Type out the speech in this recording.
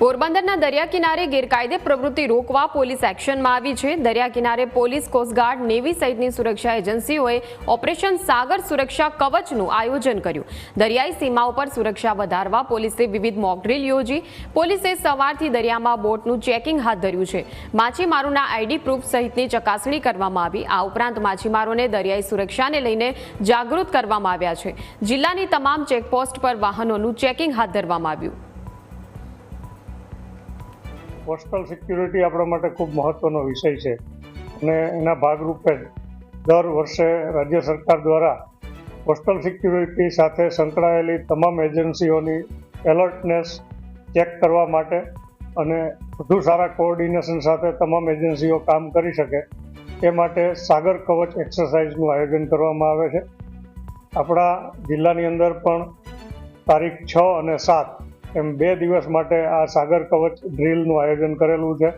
પોરબંદરના દરિયા કિનારે ગેરકાયદે પ્રવૃત્તિ રોકવા પોલીસ એક્શનમાં આવી છે. દરિયા કિનારે પોલીસ કોસ્ટગાર્ડ નેવી સહિતની સુરક્ષા એજન્સીઓએ ઓપરેશન સાગર સુરક્ષા કવચનું આયોજન કર્યું. દરિયાઈ સીમા ઉપર સુરક્ષા વધારવા પોલીસે વિવિધ મોકડ્રીલ યોજી. પોલીસે સવારથી દરિયામાં બોટનું ચેકિંગ હાથ ધર્યું છે. માછીમારોના આઈડી પ્રૂફ સહિતની ચકાસણી કરવામાં આવી. આ ઉપરાંત માછીમારોને દરિયાઈ સુરક્ષાને લઈને જાગૃત કરવામાં આવ્યા છે. જિલ્લાની તમામ ચેકપોસ્ટ પર વાહનોનું ચેકિંગ હાથ ધરવામાં આવ્યું. કોસ્ટલ સિક્યુરિટી આપણા માટે ખૂબ મહત્ત્વનો વિષય છે. અને એના ભાગરૂપે દર વર્ષે રાજ્ય સરકાર દ્વારા કોસ્ટલ સિક્યુરિટી સાથે સંકળાયેલી તમામ એજન્સીઓની એલર્ટનેસ ચેક કરવા માટે અને વધુ સારા કોઓર્ડિનેશન સાથે તમામ એજન્સીઓ કામ કરી શકે એ માટે સાગર કવચ એક્સરસાઇઝનું આયોજન કરવામાં આવે છે. આપણા જિલ્લાની અંદર પણ તારીખ છ અને સાત એમ બે દિવસ માટે આ સાગર કવચ ડ્રીલનું આયોજન કરેલું છે.